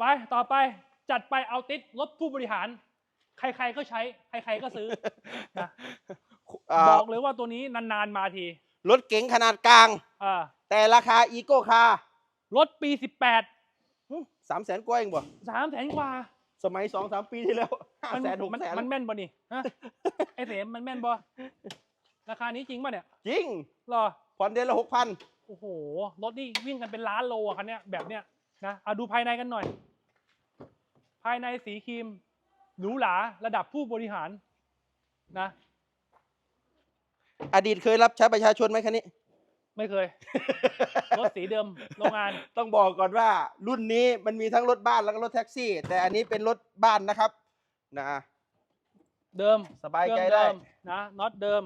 ไปต่อไปจัดไปเอาติดรถผู้บริหาร ใครๆก็ใช้ ใครๆก็ซื้อนะอ่าบอกเลยว่าตัวนี้นานๆมาทีรถเก๋งขนาดกลาง อ่าแต่ราคาอีโก้คารรถปี 18สามแสนกว่าเองบ่3แสนกว่าสมัยสองสามปีที่แล้วห้ามันแสนหกมันแสนมันแม่นบ่นี่ฮะไอเสมมันแม่นบ่ราคานี้จริงป่ะเนี่ยจริงหรอผ่อนเดือนละหกพันโอ้โหรถนี่วิ่งกันเป็นล้านโลอะคันเนี้ยแบบเนี้ยนะเอาดูภายในกันหน่อย ภายในสีครีมหรูหราระดับผู้บริหารนะ อดีตเคยรับใช้ประชาชนไหมคันนี้ ไม่เคย รถสีเดิมโรงงาน ต้องบอกก่อนว่า รุ่นนี้มันมีทั้งรถบ้านแล้วก็รถแท็กซี่ แต่อันนี้เป็นรถบ้านนะครับ นะ เดิมสบายใจเครื่องได้เดิมนะน็อตเดิม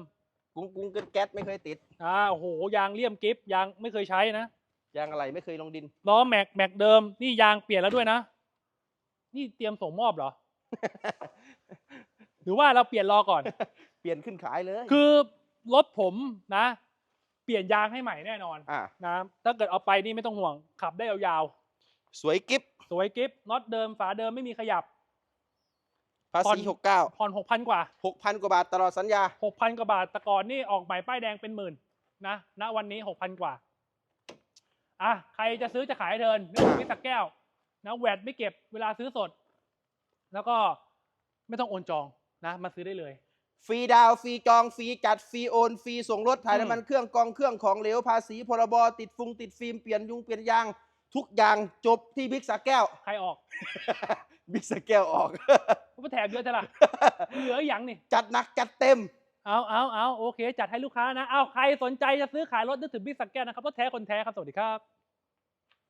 กุ้งกุ้งเกินแก๊สไม่เคยติดอ่าโอ้โหยางเลี่ยมกิฟยางไม่เคยใช้นะยางอะไรไม่เคยลงดิน ล้อแม็กแม็กเดิมนี่ยางเปลี่ยนแล้วด้วยนะ นี่เตรียมส่งมอบเหรอ หรือว่าเราเปลี่ยนล้อก่อน เปลี่ยนขึ้นขายเลย คือรถผมนะ เปลี่ยนยางให้ใหม่แน่นอนอ่านะถ้าเกิดเอาไปนี่ไม่ต้องห่วง ขับได้ยาวสวยกิฟๆสวยกิฟน็อตเดิมฝาเดิมไม่มีขยับ ภาผ่อนษีหกเก้าผ่อนหกพันกว่าหกพันกว่าบาทตลอดสัญญา หกพันกว่าบาทแต่ก่อนนี่ออกใหม่ป้ายแดงเป็นหมื่นนะณวันนี้หกพันกว่า อะ ใครจะซื้อจะขายเทิร์นนึกถึงพี่สักแก้ว นะแวดไม่เก็บเวลาซื้อสด แล้วก็ไม่ต้องโอนจองนะ มาซื้อได้เลย ฟรีดาวน์ฟรีจองฟรีจัดฟรีโอนฟรีส่งรถถ่ายอืมน้ำมันเครื่องกองเครื่องของเหลวภาษีพรบติดฟุงติดฟิล์มเปลี่ยนยุงเปลี่ยนยาง ทุกอย่างจบที่บิ๊กสาแก้ว ใครออกบิ๊กสาแก้วออกก็แถมเยอะจ้ะล่ะเหลืออย่างนี่จัดหนักจัดเต็มเอาเอาเอาโอเค จัดให้ลูกค้านะ เอาใครสนใจจะซื้อขายรถนึกถึงบิ๊กสักแก้วนะครับรถแท้คนแท้ครับ สวัสดีครับ